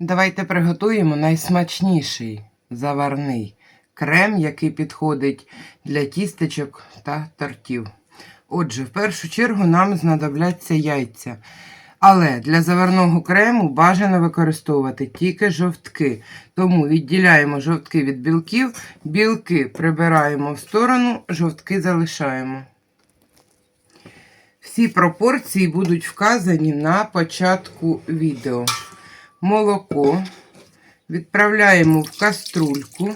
Давайте приготуємо найсмачніший заварний крем, який підходить для тістечок та тортів. Отже, в першу чергу нам знадобляться яйця. Але для заварного крему бажано використовувати тільки жовтки. Тому відділяємо жовтки від білків, білки прибираємо в сторону, жовтки залишаємо. Всі пропорції будуть вказані на початку відео. Молоко відправляємо в каструльку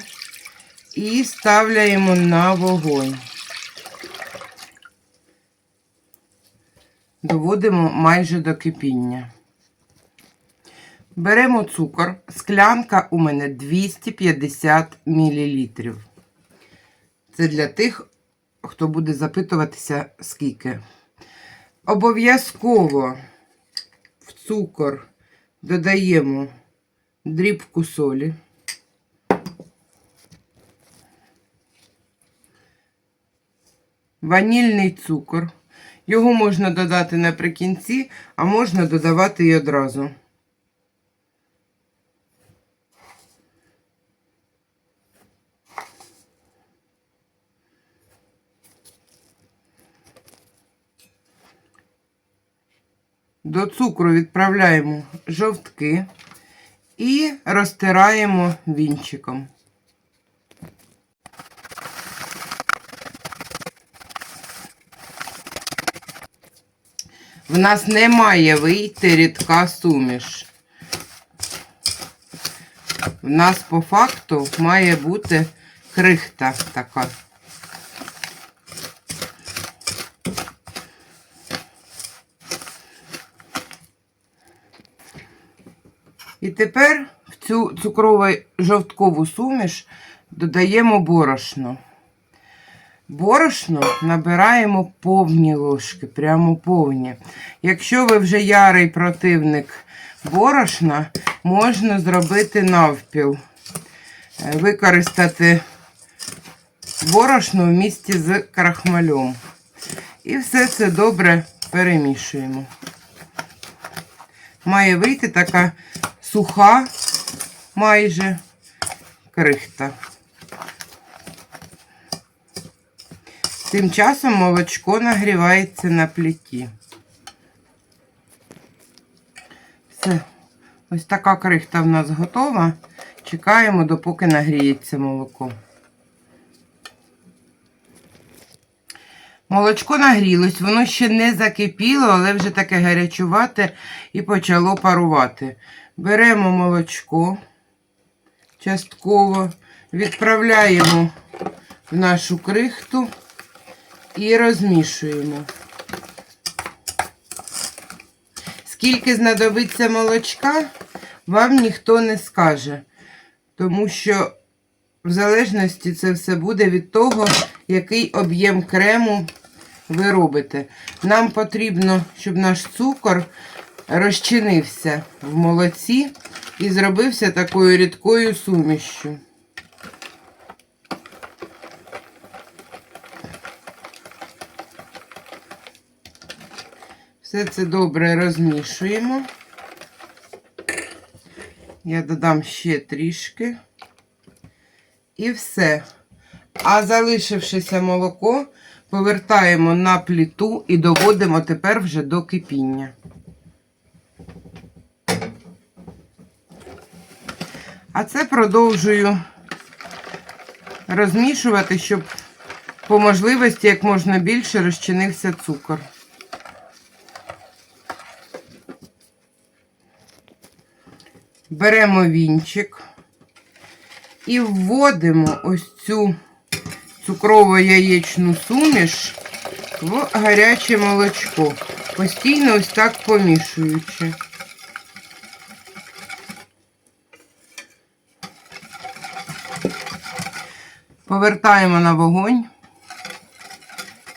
і ставляємо на вогонь. Доводимо майже до кипіння. Беремо цукор. Склянка у мене 250 мл. Це для тих, хто буде запитуватися, скільки. Обов'язково в цукор додаємо дрібку солі. Ванільний цукор. Його можна додати наприкінці, а можна додавати і одразу. До цукру відправляємо жовтки і розтираємо вінчиком. В нас не має вийти рідка суміш. В нас по факту має бути крихта така. І тепер в цю цукрову жовткову суміш додаємо борошно. Борошно набираємо повні ложки, прямо повні. Якщо ви вже ярий противник борошна, можна зробити навпіл. Е, Використати борошно в місті з крахмалем. І все це добре перемішуємо. Має вийти така суха майже крихта. Тим часом молочко нагрівається на плиті. Все, ось така крихта в нас готова. Чекаємо, допоки нагріється молоко. Молочко нагрілось, воно ще не закипіло, але вже таке гарячувате і почало парувати. Беремо молочко частково, відправляємо в нашу крихту і розмішуємо. Скільки знадобиться молочка, вам ніхто не скаже, тому що в залежності це все буде від того, який об'єм крему ви робите. Нам потрібно, щоб наш цукор розчинився в молоці і зробився такою рідкою сумішю. Все це добре розмішуємо. Я додам ще трішки. І все. А залишившеся молоко повертаємо на плиту і доводимо тепер вже до кипіння. А це продовжую розмішувати, щоб по можливості як можна більше розчинився цукор. Беремо вінчик і вводимо ось цю цукрово яєчну суміш в гаряче молочко, постійно ось так помішуючи. Повертаємо на вогонь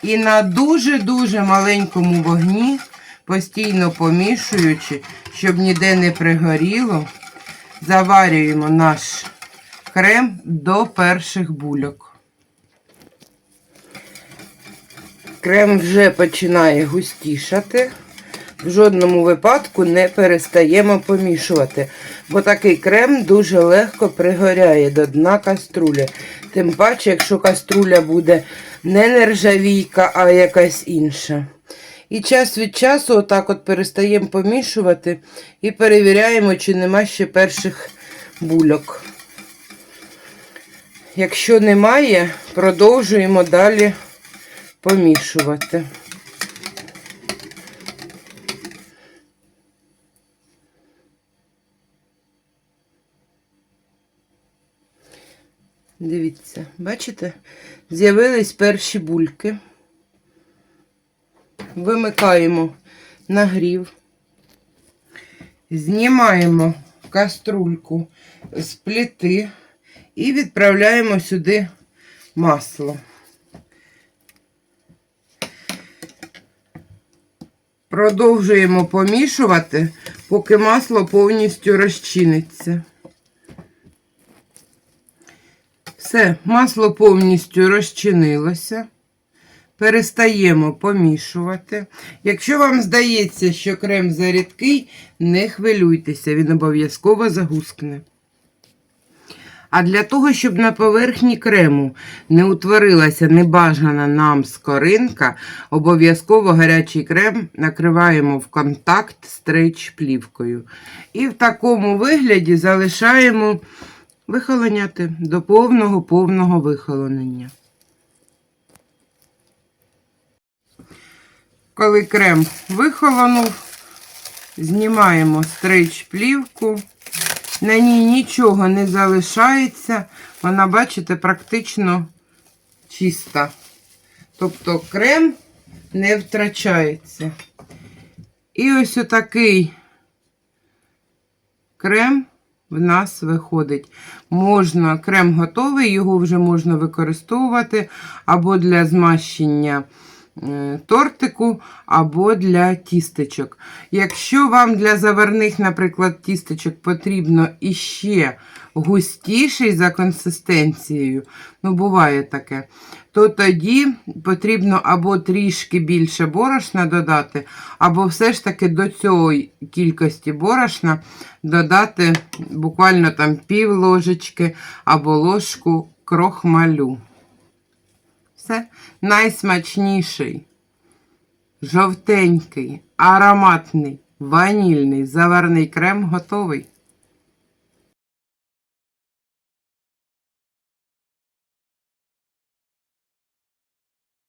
і на дуже-дуже маленькому вогні, постійно помішуючи, щоб ніде не пригоріло, заварюємо наш крем до перших бульок. Крем вже починає густішати. в жодному випадку не перестаємо помішувати, бо такий крем дуже легко пригоряє до дна каструлі. Тим паче, якщо каструля буде не нержавійка, а якась інша. І час від часу отак от перестаємо помішувати і перевіряємо, чи нема ще перших бульок. Якщо немає, продовжуємо далі помішувати. Дивіться, бачите? З'явились перші бульки. Вимикаємо нагрів. Знімаємо каструльку з плити і відправляємо сюди масло. Продовжуємо помішувати, поки масло повністю розчиниться. Все, масло повністю розчинилося. Перестаємо помішувати. Якщо вам здається, що крем зарідкий, не хвилюйтеся, він обов'язково загускне. А для того, щоб на поверхні крему не утворилася небажана нам скоринка, обов'язково гарячий крем накриваємо в контакт стрейч плівкою. І в такому вигляді залишаємо вихолоняти до повного повного вихолонення. Коли крем вихолонув, знімаємо стрейч плівку. На ній нічого не залишається. Вона, бачите, практично чиста. Тобто крем не втрачається. І ось отакий крем в нас виходить. Можна, крем готовий, його вже можна використовувати або для змащення е, тортику, або для тістечок. Якщо вам для заварних, наприклад, тістечок потрібно іще густіший за консистенцією, ну, буває таке, то тоді потрібно або трішки більше борошна додати, або все ж таки до цієї кількості борошна додати буквально там пів ложечки або ложку крохмалю. Все найсмачніший, жовтенький, ароматний, ванільний заварний крем готовий.